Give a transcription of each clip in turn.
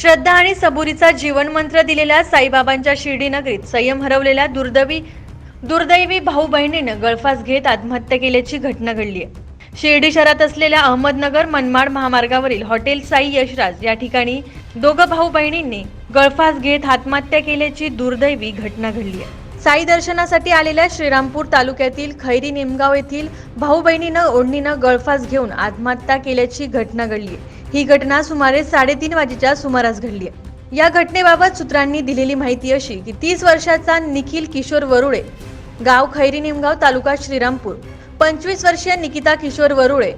श्रद्धा आणि सबुरीचा जीवनमंत्र दिलेल्या साईबाबांच्या शिर्डी नगरीत संयम हरवलेल्या दुर्दैवी दुर्दैवी भाऊ बहिणीनं गळफास घेत आत्महत्या केल्याची घटना घडली आहे. शिर्डी शहरात असलेल्या अहमदनगर मनमाड महामार्गावरील हॉटेल साई यशराज या ठिकाणी दोघं भाऊ बहिणींनी गळफास घेत आत्महत्या केल्याची दुर्दैवी घटना घडली आहे. साई दर्शनासाठी आलेल्या श्रीरामपूर तालुक्यातील खैरी निमगाव येथील भाऊ बहिणीनं ओढणीनं गळफास घेऊन आत्महत्या केल्याची घटना घडली. आहे ही घटना सुमारे साडेतीन वाजेच्या सुमारास घडली आहे. या घटनेबाबत सूत्रांनी दिलेली माहिती अशी की तीस वर्षाचा निखिल किशोर वरुळे गाव खैरी निमगाव तालुका श्रीरामपूर पंचवीस वर्षीय निकिता किशोर वरुळे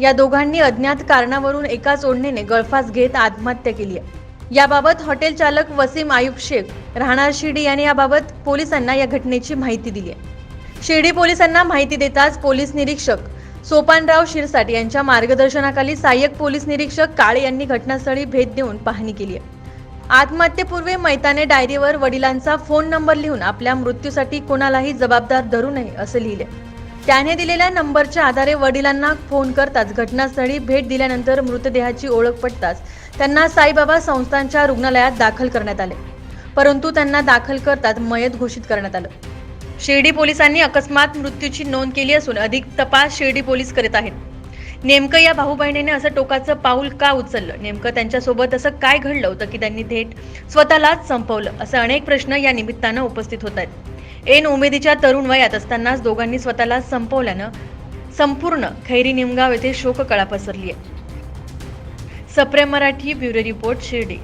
या दोघांनी अज्ञात कारणावरून एकाच ओढणीने गळफास घेत आत्महत्या केली आहे. याबाबत हॉटेल चालक वसीम आयुब शेख राहणार शिर्डी यांनी याबाबत पोलिसांना या घटनेची माहिती दिली आहे. शिर्डी पोलिसांना माहिती देताच पोलीस निरीक्षक सोपानराव शिरसाट यांच्या मार्गदर्शनाखाली सहाय्यक पोलीस निरीक्षक काळे यांनी घटनास्थळी भेट देऊन पाहणी केली आहे. आत्महत्येपूर्वी मैताने डायरीवर वडिलांचा फोन नंबर लिहून आपल्या मृत्यूसाठी कोणालाही जबाबदार धरू नये असं लिहिले त्याने दिलेल्या नंबरच्या आधारे वडिलांना फोन करताच घटनास्थळी भेट दिल्यानंतर मृतदेहाची ओळख पटताच त्यांना साईबाबा संस्थांच्या रुग्णालयात दाखल करण्यात आले. परंतु त्यांना दाखल करताच मयत घोषित करण्यात आलं. शिर्डी पोलिसांनी अकस्मात मृत्यूची नोंद केली असून अधिक तपास शिर्डी पोलीस करीत आहेत. नेमकं या भाऊ बहिणीने असं टोकाचं पाऊल का उचललं? नेमकं त्यांच्यासोबत असं काय घडलं होतं की त्यांनी थेट स्वतःलाच संपवलं? असे अनेक प्रश्न या निमित्तानं उपस्थित होत आहेत. एन उमेदीच्या तरुण वयात असतानाच दोघांनी स्वतःला संपवल्यानं संपूर्ण खैरी निमगाव येथे शोककळा पसरली आहे. सप्रेम मराठी ब्युरो रिपोर्ट शिर्डी.